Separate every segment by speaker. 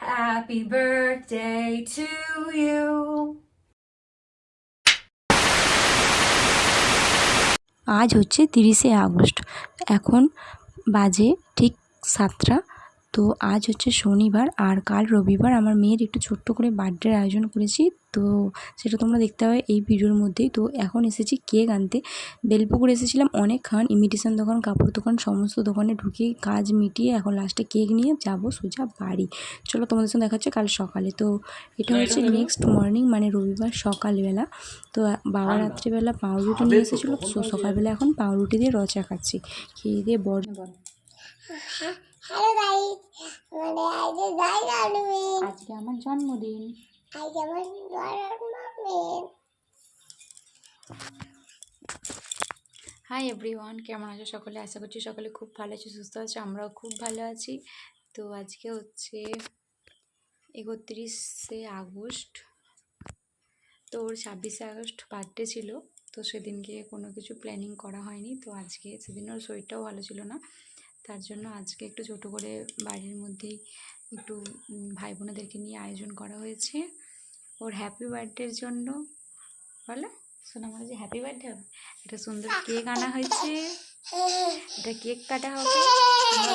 Speaker 1: Happy birthday to you.
Speaker 2: আজ হচ্ছে তিরিশে আগস্ট এখন বাজে ঠিক সাতটা তো আজ হচ্ছে শনিবার আর কাল রবিবার আমার মেয়ের একটু ছোট্ট করে বার্থডের আয়োজন করেছি। তো সেটা তোমরা দেখতে পাবে এই ভিডিওর মধ্যেই। তো এখন এসেছি কেক আনতে। বেলপুকুর এসেছিলাম অনেকক্ষণ ইমিটেশন দোকান কাপড় দোকান সমস্ত দোকানে ঢুকে কাজ মিটিয়ে এখন লাস্টে কেক নিয়ে যাব সোজা বাড়ি। চলো তোমাদের সঙ্গে দেখাচ্ছে কাল সকালে। তো এটা হচ্ছে নেক্সট মর্নিং মানে রবিবার সকালবেলা। তো বাবা রাত্রিবেলা পাউরুটি নিয়ে এসেছিল তো সকালবেলা এখন পাউরুটি দিয়ে রচা খাচ্ছি। খেয়ে দিয়ে বড়
Speaker 3: হ্যালো গাইস মানে আজকে আনবে।
Speaker 2: আজকে আমার জন্মদিন।
Speaker 3: আজকে আমার জন্মদিন।
Speaker 2: হাই এভরিওয়ান কেমন আছো সকলে? আশা করছি সকলে খুব ভালো আছো সুস্থ আছো আমরাও খুব ভালো আছি। তো আজকে হচ্ছে একত্রিশে আগস্ট। তো ওর ছাব্বিশে আগস্ট বার্থডে ছিল তো সেদিনকে কোনো কিছু প্ল্যানিং করা হয়নি তো আজকে সেদিন ওর শরীরটাও ভালো ছিল না। তার জন্য আজকে একটু ছোট করে বাড়ির মধ্যেই একটু ভাই বোনেদেরকে নিয়ে আয়োজন করা হয়েছে। ওর হ্যাপি বার্থডের জন্য বলো? শোনা মনে যে হ্যাপি বার্থডে হবে? একটা সুন্দর কেক আনা হয়েছে। এটা কেক কাটা হবে।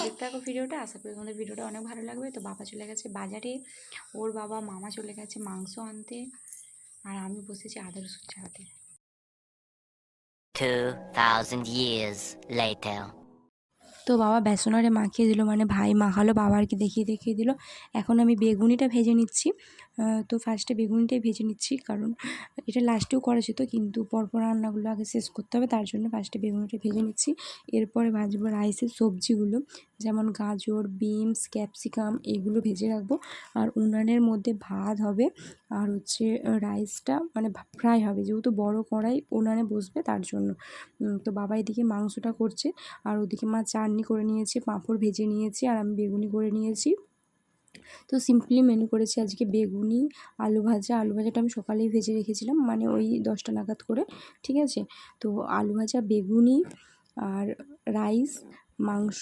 Speaker 2: দেখতে থাকো ভিডিওটা। আশা করি তোমাদের ভিডিওটা অনেক ভালো লাগবে। তো বাবা চলে গেছে বাজারে। ওর বাবা মামা চলে গেছে মাংস আনতে। আর আমি বসেছি আদা রসুন চালাতে
Speaker 4: 2,000 years later.
Speaker 2: তো বাবা বেসনারে মাখিয়ে দিল মানে ভাই মাখালো, বাবারকে দেখিয়ে দেখিয়ে দিল। এখন আমি বেগুনিটা ভেজে নিচ্ছি। তো ফার্স্টে বেগুনিটাই ভেজে নিচ্ছি, কারণ এটা লাস্টেও করা যেত, কিন্তু পরপর রান্নাগুলো আগে শেষ করতে হবে, তার জন্য ফার্স্টে বেগুনিটা ভেজে নিচ্ছি। এরপরে ভাজবো রাইসের সবজিগুলো, যেমন গাজর বিনস ক্যাপসিকাম এগুলো ভেজে রাখব। আর উনানের মধ্যে ভাত হবে, আর হচ্ছে রাইসটা মানে ফ্রাই হবে, যেহেতু বড় কড়াই, উনানে বসবে তার জন্য। তো বাবা এদিকে মাংসটা করছে, আর ওদিকে মা চাটনি করে নিয়েছি, পাঁপড় ভেজে নিয়েছি, আর আমি বেগুনি করে নিয়েছি। তো সিম্পলি মেনু করেছি আজকে বেগুনি, আলু ভাজা। আলু ভাজাটা আমি সকালেই ভেজে রেখেছিলাম মানে ওই দশটা নাগাদ করে, ঠিক আছে? তো আলু ভাজা, বেগুনি, আর রাইস মাংস,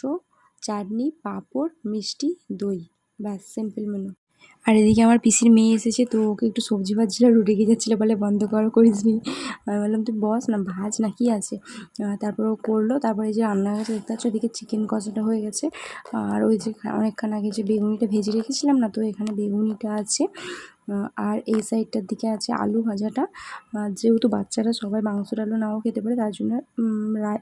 Speaker 2: চাটনি, পাঁপড়, মিষ্টি, দই, ব্যাস সিম্পল মেনু আর এদিকে আমার পিসির মেয়ে এসেছে, তো ওকে একটু সবজি ভাজছিল রেগে যাচ্ছিল বলে বন্ধ কর করিস নি আমি বললাম, তুই বস না, ভাজ না, কি আছে? তারপর ও করল, তারপরে যে রান্না গেছে দেখতে পাচ্ছ ওদিকে চিকেন কষাটা হয়ে গেছে। আর ওই যে অনেকক্ষণ আগে যে বেগুনিটা ভেজে রেখেছিলাম না, তো এখানে বেগুনিটা আছে। আর এই সাইডটার দিকে আছে আলু ভাজাটা। যেহেতু বাচ্চারা সবাই মাংস ডালও নাও খেতে পারে, তার জন্য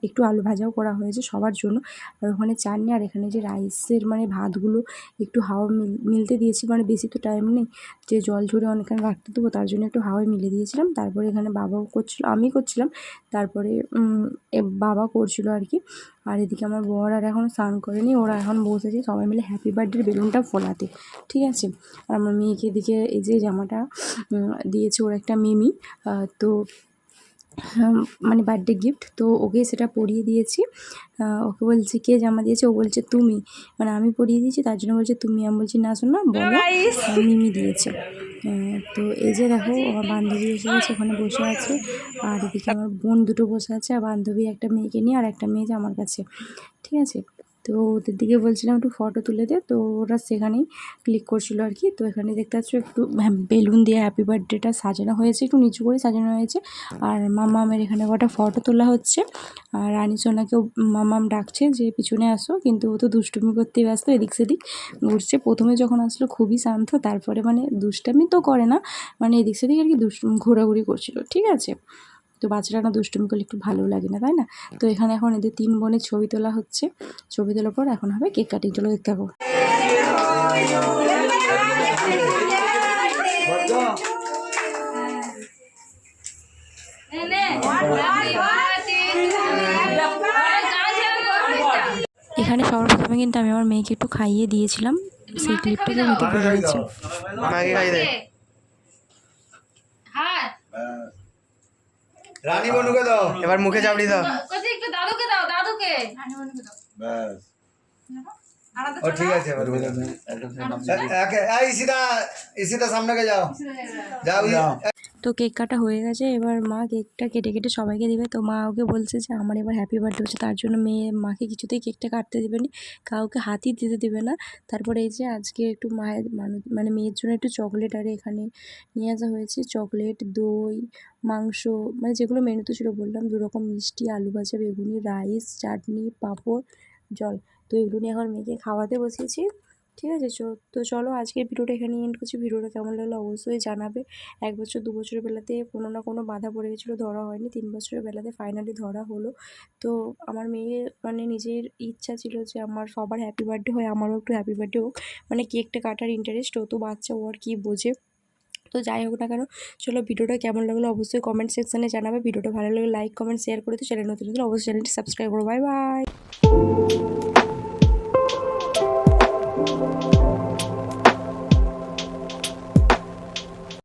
Speaker 2: একটু আলু ভাজাও করা হয়েছে সবার জন্য। আর ওখানে চাটনি আর এখানে যে রাইসের মানে ভাতগুলো একটু হাওয়া মিলতে দিয়েছি মানে বেশি তো টাইম নেই। যে জল ঝরে অনেকক্ষণ রাখতে দেবো, তার জন্য একটু হাওয়ায় মিলে দিয়েছিলাম। তারপরে এখানে বাবাও করছিল, আমি করছিলাম। তারপরে বাবা করছিল আর কি। আর এদিকে আমার বর আর এখন স্নান করেনি, ওরা এখন বসেছে সবাই মিলে হ্যাপি বার্থডে বেলুনটা ফোলাতে। ঠিক আছে? আর আমার মেয়েকে এদিকে এই যে জামাটা দিয়েছে ওর একটা মিমি তো মানে বার্থডে গিফট তো ওকে সেটা পরিয়ে দিয়েছি। ওকে বলছি কে জামা দিয়েছে? ও বলছে তুমি। মানে আমি পরিয়ে দিয়েছি তার জন্য বলছে তুমি। আমি বলছি না শোন বলো। মিমি দিয়েছে। তো এই যে দেখো আমার বান্ধবী এসে গেছে ওখানে বসে আছে। আর এদিকে আমার বোন দুটো বসে আছে আর বান্ধবী একটা মেয়েকে নিয়ে আর একটা মেয়ে যে আমার কাছে। ঠিক আছে? তো ওদের দিকে বলছিলাম একটু ফটো তুলে দে। তো ওরা সেখানেই ক্লিক করছিল আর কি। তো এখানে দেখতে পাচ্ছ একটু বেলুন দিয়ে হ্যাপি বার্থডেটা সাজানো হয়েছে। একটু নিচু করে সাজানো হয়েছে। আর মামামের এখানে কটা ফটো তোলা হচ্ছে। আর রানী সোনাকেও মামাম ডাকছে যে, পিছনে আসো। কিন্তু ও তো দুষ্টুমি করতে ব্যস্ত, এদিক সেদিক ঘুরছে। প্রথমে যখন আসলো খুবই শান্ত, তারপরে মানে দুষ্টামি তো করে না মানে এদিক সেদিক আর কি দুষ্টু ঘোরাঘুরি করছিল। ঠিক আছে? তো বাচ্চারা না দুষ্টুমি করলে একটু ভালো লাগে না তাই না? তো এখানে এখন এদের তিন বোনের ছবি তোলা হচ্ছে। ছবি তোলার পর এখন হবে কেক কাটিং চলো দেখতে পাবো এখানে সর্বপ্রথমে কিন্তু আমি আমার মেয়েকে একটু খাইয়ে দিয়েছিলাম। সেই ক্লিপটাকে নিতে ভুলে গেছি
Speaker 5: মাকে খাই দে।
Speaker 6: রানী বনুকে দাও।
Speaker 5: এবার মুখে চাপড়ি দাও।
Speaker 1: একটু দাদুকে দাও দাদুকে।
Speaker 6: ব্যাস।
Speaker 1: আলাদা
Speaker 6: ও ঠিক আছে ইসিটা ইসিটা সামনে কে যাও? যাও
Speaker 2: তো কেক কাটা হয়ে গেছে, এবার মা কেকটা কেটে কেটে সবাইকে দিবে। তো মা ওকে বলছে যে, আমার এবার হ্যাপি বার্থডে হচ্ছে। তার জন্য মেয়ে মাকে কিছুতেই কেকটা কাটতে দেবে না, কাউকে হাতই দিতে দেবে না। তারপরে এই যে আজকে একটু মায়ের মানু- মানে মেয়ের জন্য একটু চকলেট আর এখানে নিয়ে আসা হয়েছে। চকলেট দই, মাংস মানে যেগুলো মেনুতে ছিল, বললাম দু রকম মিষ্টি, আলু ভাজা, বেগুনি রাইস চাটনি, পাঁপড়, জল। তো এগুলো নিয়ে এখন মেয়েকে খাওয়াতে বসিয়েছি। ঠিক আছে? তো চলো আজকের ভিডিওটা এখানে এন্ড করছি। ভিডিওটা কেমন লাগল অবশ্যই জানাবে। এক বছর, দু বছরের বেলাতে কোনো না কোনো বাধা পড়ে গেছিল, ধরা হয়নি। তিন বছরের বেলাতে ফাইনালি ধরা হলো। তো আমার মেয়ের মানে নিজের ইচ্ছা ছিল যে আমার সবার হ্যাপি বার্থডে হয়, আমারও একটু হ্যাপি বার্থডে হোক। মানে কেকটা কাটার ইন্টারেস্ট ও তো বাচ্চা, ও আর কী বোঝে। তো যাই হোক না কেন, চলো ভিডিওটা কেমন লাগল অবশ্যই কমেন্ট সেকশানে জানাবে। ভিডিওটা ভালো লাগলে লাইক কমেন্ট শেয়ার করে তো চ্যানেল নতুন নতুন অবশ্যই চ্যানেলটি সাবস্ক্রাইব করো। Bye bye